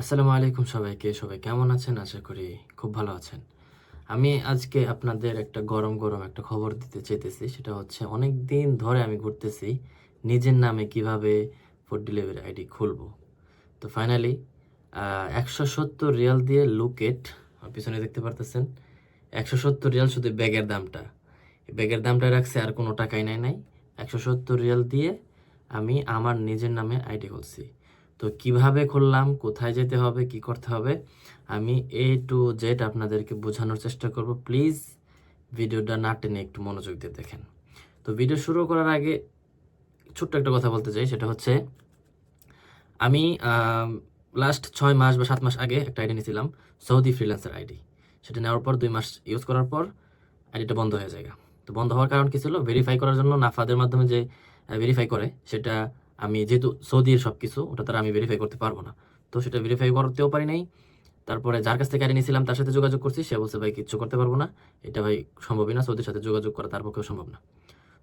আসসালামু আলাইকুম সবাইকে। সবাই কেমন আছেন? আশা করি খুব ভালো আছেন। আমি আজকে আপনাদের একটা গরম গরম একটা খবর দিতে চাইতেছি। সেটা হচ্ছে অনেক দিন ধরে আমি ঘুরতেছি নিজের নামে কীভাবে ফুড ডেলিভারি আইডি খুলবো। তো ফাইনালি একশো সত্তর রিয়াল দিয়ে লুকেট পিছনে দেখতে পারতেছেন, একশো সত্তর রিয়াল শুধু ব্যাগের দামটা। ব্যাগের দামটা রাখছে আর কোনো টাকাই নাই নাই। একশো সত্তর রিয়াল দিয়ে আমি আমার নিজের নামে আইডি খুলছি। তো কীভাবে খুললাম, কোথায় যেতে হবে, কি করতে হবে, আমি এ টু জেড আপনাদেরকে বোঝানোর চেষ্টা করব। প্লিজ ভিডিওটা না টেনে একটু মনোযোগ দিয়ে দেখেন। তো ভিডিও শুরু করার আগে ছোট্ট একটা কথা বলতে চাই, সেটা হচ্ছে আমি লাস্ট ছয় মাস বা সাত মাস আগে একটা আইডি নিয়েছিলাম সৌদি ফ্রিল্যান্সার আইডি সেটা নেওয়ার পর, দুই মাস ইউজ করার পর আইডিটা বন্ধ হয়ে যায় তো বন্ধ হওয়ার কারণ কি ছিল? ভেরিফাই করার জন্য নাফাদের মাধ্যমে যে ভেরিফাই করে, সেটা আমি যেহেতু সৌদির সব কিছু ওটা তারা আমি ভেরিফাই করতে পারব না। তো সেটা ভেরিফাই করতেও পারি নাই। তারপরে যার কাছ থেকে আইডি নিয়েছিলাম, তার সাথে যোগাযোগ করছি, সে বলছে, ভাই, কিচ্ছু করতে পারব না। এটা ভাই সম্ভবই না, সৌদির সাথে যোগাযোগ করা তার পক্ষেও সম্ভব না।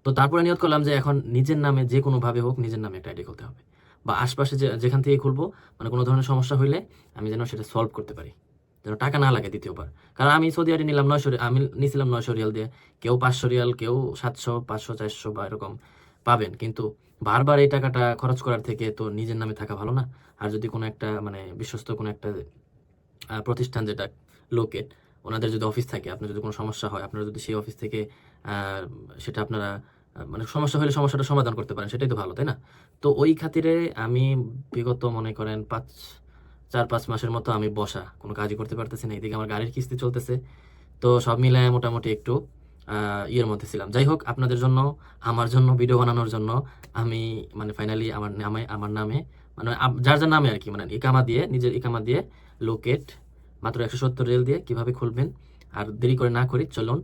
তো তারপরে নিয়ত করলাম যে এখন নিজের নামে যে কোনোভাবে হোক নিজের নামে একটা আইডি খুলতে হবে। বা আশপাশে যে, যেখান থেকে খুলবো মানে কোনো ধরনের সমস্যা হইলে আমি যেন সেটা সলভ করতে পারি। যেন টাকা না লাগে দ্বিতীয়বার। কারণ আমি সৌদি আইডি নিলাম নয়শো রি- আমি নিয়েছিলাম নয়শো রিয়াল দিয়ে। কেউ পাঁচশো রিয়াল, কেউ সাতশো, পাঁচশো, চারশো বা এরকম। পাবেন। কিন্তু বারবার এই টাকাটা খরচ করার থেকে তো নিজের নামে থাকা ভালো না। আর যদি কোনো একটা মানে বিশ্বস্ত কোনো একটা প্রতিষ্ঠান যেটা লোকেট ওনাদের যদি অফিস থাকে, আপনার যদি কোনো সমস্যা হয়, আপনারা যদি সেই অফিস থেকে সেটা আপনারা মানে সমস্যা হলে সমস্যাটা সমাধান করতে পারেন, সেটাই তো ভালো, তাই না? তো ওই খাতিরে আমি বিগত মনে করেন পাঁচ, চার, পাঁচ মাসের মতো আমি বসা, কোনো কাজই করতে পারতেছি না। এদিকে আমার গাড়ির কিস্তি চলতেছে। তো সব মিলায় মোটামুটি একটু ইয়ের মধ্যে ছিলাম। যাই হোক, আপনাদের জন্য, আমার জন্য ভিডিও বানানোর জন্য আমি মানে ফাইনালি আমার নামে আমার নামে মানে যার যার নামে আর কি মানে ইকামা দিয়ে, নিজের ইকামা দিয়ে লোকেট মাত্র একশো সত্তর রেল দিয়ে কীভাবে খুলবেন, আর দেরি করে না করি, চলুন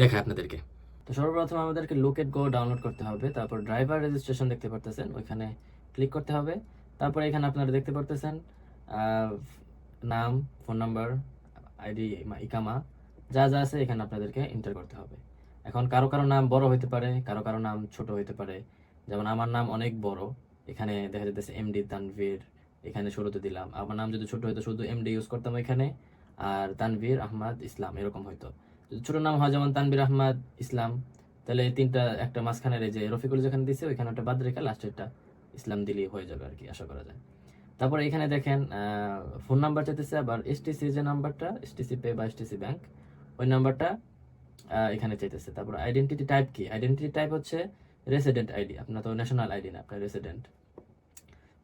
দেখায় আপনাদেরকে। তো সর্বপ্রথম আমাদেরকে লোকেট গো ডাউনলোড করতে হবে, তারপর ড্রাইভার রেজিস্ট্রেশন দেখতে পারতেছেন, ওইখানে ক্লিক করতে হবে, তারপর এখানে আপনারা দেখতে পারতেছেন নাম ফোন নাম্বার আইডি ইকামা যা যা আছে এখানে আপনাদেরকে এন্টার করতে হবে। এখন কারও কারও নাম বড় হইতে পারে, কারও কারও নাম ছোট হইতে পারে। যেমন আমার নাম অনেক বড়, এখানে দেখা যাচ্ছে এমডি তানভীর, এখানে শুরুতে দিলাম। আমার নাম যদি ছোট হইতো, শুধু এমডি ইউজ করতাম এখানে। আর তানভীর আহমদ ইসলাম, এরকম হয়তো যদি ছোট নাম হয়, যেমন তানভীর আহমদ ইসলাম, তাহলে এই তিনটা, একটা মাঝখানের এই যে রফিকুল যেখানে দিছে, ওইখানে একটা বাদ রেখে লাস্টেরটা ইসলাম দিলেই হয়ে যাবে আর কি, আশা করা যায়। তারপরে এখানে দেখেন ফোন নাম্বার চাইতেছে আবার এসটিসি যে নাম্বারটা এসটিসি পে বা এসটিসি ব্যাংক ওই নাম্বারটা এখানে চাইতেছে। তারপর আইডেন্টিটি টাইপ কি? আইডেন্টিটি টাইপ হচ্ছে রেসিডেন্ট আইডি আপনার তো ন্যাশনাল আইডি না, আপনার রেসিডেন্ট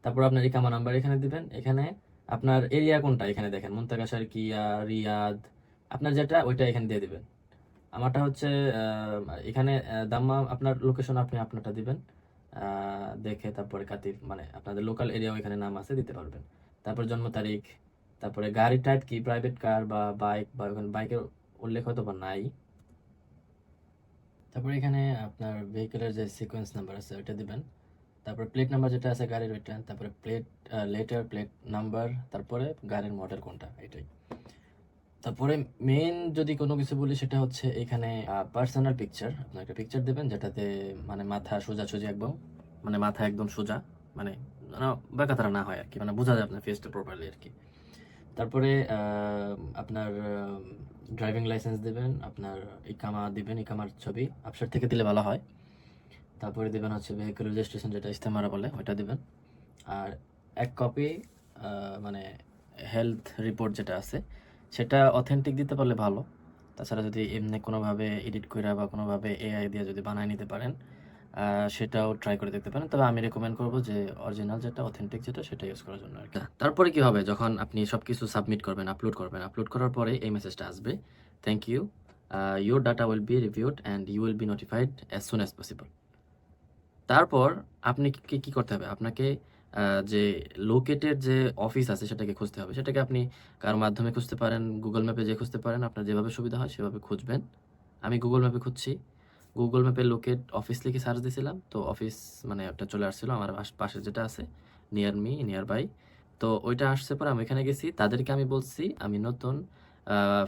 তারপর আপনার ইকামা নাম্বার এখানে দিবেন। এখানে আপনার এরিয়া কোনটা এখানে দেখেন? মুন্তাকাশার কিয়া রিয়াদ। আপনার যেটা, ওইটা এখানে দিয়ে দিবেন। আমারটা হচ্ছে এখানে দাম্মা, আপনার লোকেশন আপনি আপনারটা দিবেন। দেখে তারপরে কাতির মানে আপনাদের লোকাল এরিয়া এখানে নাম আছে, দিতে পারবেন। তারপর জন্ম তারিখ, তারপরে গাড়ি টাইপ কি? প্রাইভেট কার বা বাইক বা ওখানে বাইকের উল্লেখ হয়তো বা নাই। তারপরে এখানে আপনার ভেহিকেলের যে সিকোয়েন্স নাম্বার আছে, ওইটা দিবেন। তারপরে প্লেট নাম্বার যেটা আছে, গাড়ির ওইটা। তারপরে প্লেট লেটার প্লেট নাম্বার তারপরে গাড়ির মডেল কোনটা, এটাই। তারপরে মেন যদি কোনো কিছু বলি, সেটা হচ্ছে এখানে পার্সোনাল পিকচার আপনার একটা পিকচার দেবেন, যেটাতে মানে মাথা সোজা সোজা একদম মানে মাথা একদম সোজা মানে বেকাতারা না হয় আর কি মানে বোঝা যায় আপনার ফেসটা প্রপারলি আর কি। তারপরে আপনার ড্রাইভিং লাইসেন্স দেবেন, আপনার ইকামা দিবেন ইকামার ছবি আপসার থেকে দিলে ভালো হয়। তারপরে দেবেন হচ্ছে ভেহিকল রেজিস্ট্রেশন যেটা ইস্তেমারা বলে, ওইটা দেবেন। আর এক কপি মানে হেলথ রিপোর্ট যেটা আছে, সেটা অথেন্টিক দিতে পারলে ভালো। তাছাড়া যদি এমনি কোনোভাবে এডিট করে বা কোনোভাবে এআই দিয়ে যদি বানায় নিতে পারেন সেটাও ট্রাই করে দেখতে পারেন। তবে আমি রেকমেন্ড করব যে অরিজিনাল যেটা অথেন্টিক যেটা, সেটা ইউজ করার জন্য আর কি। তারপরে কি হবে? যখন আপনি সব কিছু সাবমিট করবেন আপলোড করবেন আপলোড করার পরে এই মেসেজটা আসবে। Thank you your data will be reviewed and you will be notified as soon as possible তারপর আপনি কি কি করতে হবে? আপনাকে যে লোকেটের যে অফিস আছে, সেটাকে খুঁজতে হবে। সেটাকে আপনি কার মাধ্যমে খুঁজতে পারেন গুগল ম্যাপে যে খুঁজতে পারেন। আপনার যেভাবে সুবিধা হয়, সেভাবে খুঁজবেন। আমি গুগল ম্যাপে খুঁজছি। গুগল ম্যাপে লোকেট অফিস লিখে সার্চ দিয়েছিলাম তো অফিস মানে একটা চলে আসছিল, আমার পাশে যেটা আছে নিয়ার মি নিয়ার বাই তো ওইটা আসছে পরে আমি ওখানে গেছি। তাদেরকে আমি বলছি, আমি নতুন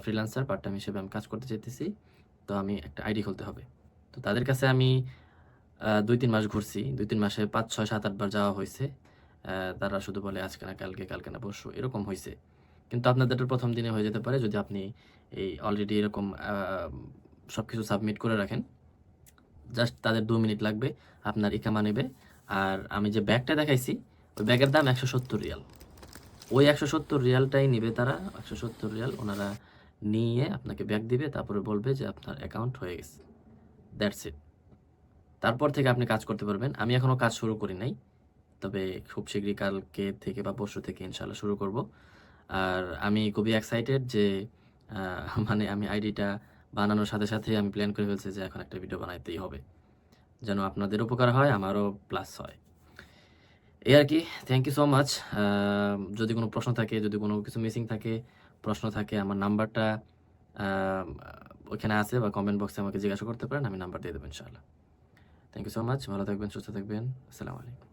ফ্রিল্যান্সার পার্ট টাইম হিসেবে আমি কাজ করতে চাইতেছি। তো আমি একটা আইডি খুলতে হবে। তো তাদের কাছে আমি দুই তিন মাস ঘুরছি। দুই তিন মাসে পাঁচ, ছয়, সাত আটবার যাওয়া হয়েছে। তারা শুধু বলে, আজকে না, কালকে কালকে না, পরশু। এরকম হয়েছে। কিন্তু আপনাদের প্রথম দিনে হয়ে যেতে পারে যদি আপনি এই অলরেডি এরকম সব কিছু সাবমিট করে রাখেন। জাস্ট তাদের দু মিনিট লাগবে, আপনার ইকামা নেবে। আর আমি যে ব্যাগটা দেখাইছি, ওই ব্যাগের দাম একশো সত্তর রিয়াল। ওই একশো সত্তর রিয়ালটাই নিবে তারা, একশো সত্তর রিয়াল ওনারা নিয়ে আপনাকে ব্যাগ দিবে, তারপরে বলবে যে আপনার অ্যাকাউন্ট হয়ে গেছে। That's it. তারপর থেকে আপনি কাজ করতে পারবেন। আমি এখনও কাজ শুরু করি নাই, তবে খুব শীঘ্রই কালকে থেকে বা পরশু থেকে ইনশাল্লাহ শুরু করব। আর আমি খুবই এক্সাইটেড যে মানে আমি আইডিটা বানানোর সাথে সাথে আমি প্ল্যান করে ফেলছি যে এখন একটা ভিডিও বানাইতেই হবে। যেন আপনাদের উপকার হয় আমারও প্লাস হয়। এই আর কি থ্যাংক ইউ সো মাচ যদি কোনো প্রশ্ন থাকে যদি কোনো কিছু মিসিং থাকে প্রশ্ন থাকে আমার নাম্বারটা আহ, ওইখানে আছে বা কমেন্ট বক্সে আমাকে জিজ্ঞাসা করতে পারেন আমি নাম্বার দিয়ে দেবো ইনশাআল্লাহ। থ্যাংক ইউ সো মাচ ভালো থাকবেন সুস্থ থাকবেন আসসালামু আলাইকুম।